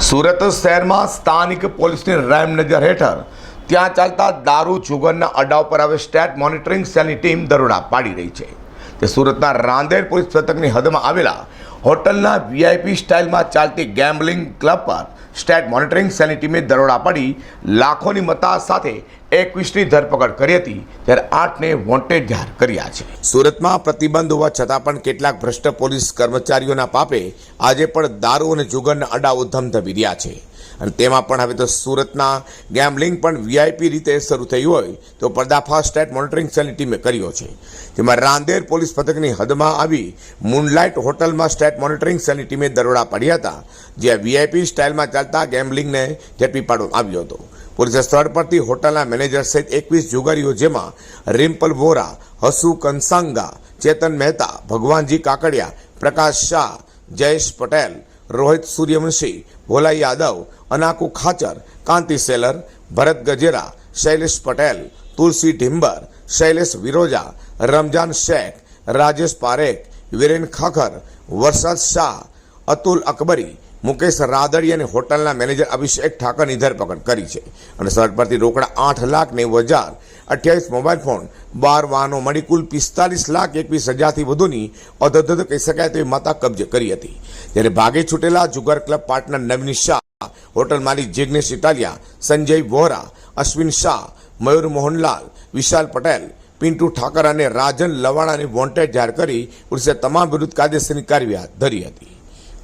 સુરત શહેરમાં સ્થાનિક પોલીસની રેમ નજર હેઠળ ત્યાં ચાલતા દારૂ છુગરના અડાવ પર હવે સ્ટેટ મોનિટરિંગ સેલની ટીમ દરોડા પાડી રહી છે. તે સુરતના રાંદેર પોલીસ પથકની હદમાં આવેલા હોટલના વીઆઈપી સ્ટાઇલમાં ચાલતી ગેમ્બલિંગ ક્લબ પર સ્ટેટ મોનિટરિંગ સેલની ટીમે દરોડા પાડી લાખોની મતા સાથે એકવીસની ધરપકડ કરી હતી, ત્યારે આઠને વોન્ટેડ જાહેર કર્યા છે. સુરતમાં પ્રતિબંધ હોવા છતાં પણ કેટલાક ભ્રષ્ટ પોલીસ કર્મચારીઓના પાપે આજે પણ દારૂ અને જુગરના અડાઓ ધમધમી રહ્યા છે. અને તેમાં પણ હવે તો સુરતના ગેમ્બલિંગ પણ વીઆઈપી રીતે શરૂ થયું હોય તો પર્દાફાશ સ્ટેટ મોનિટરિંગ સેલની ટીમે કર્યો છે. તેમાં રાંદેર પોલીસ પથકની હદમાં આવી મૂનલાઇટ હોટલમાં સ્ટેટ મોનિટરિંગ સેલની ટીમે દરોડા પાડ્યા હતા જ્યાં વીઆઈપી સ્ટાઇલમાં ચાલતા ગેમ્બલિંગને ઝડપી પાડવામાં આવ્યો હતો. પોલીસે સ્થળ પરથી હોટલના મેનેજર સહિત એકવીસ જુગારીઓ જેમાં રિમ્પલ વોરા, હસુ કંસાંગા, ચેતન મહેતા, ભગવાનજી કાકડિયા, પ્રકાશ શાહ, જયેશ પટેલ રોહિત સૂર્યવંશી ભોલા યાદવ, અનાકુ ખાચર, કાંતિ સેલર, ભરત ગજેરા, શૈલેષ પટેલ, તુલસી ઢિંબર, શૈલેષ વિરોજા, રમજાન શેખ, રાજેશ પારેખ, વિરેન ખાખર, વરસાદ શાહ, અતુલ અકબરી મુકેશ રાદડી અને હોટલના મેનેજર અભિષેક ઠાકરની ધરપકડ કરી છે. અને સર પરથી રોકડા આઠ લાખ નેવું હજાર અઠ્યાવીસ મોબાઈલ ફોન, બાર વાહનો મળી કુલ પિસ્તાલીસ લાખ એકવીસ હજારથી વધુની અધધધ કહી શકાય તેવી માતા કબજે કરી હતી. ત્યારે ભાગે છૂટેલા જુગાર club partner Navin Shah, hotel માલિક જિજ્ઞેશ ઇટાલિયા, સંજય વોરા અશ્વિન શાહ, મયુર મોહનલાલ, વિશાલ પટેલ, પિન્ટુ ઠાકર અને રાજન લવાણાને વોન્ટેડ જાહેર કરી પોલીસે તમામ વિરુદ્ધ કાયદેસરની કાર્યવાહી ધરી હતી.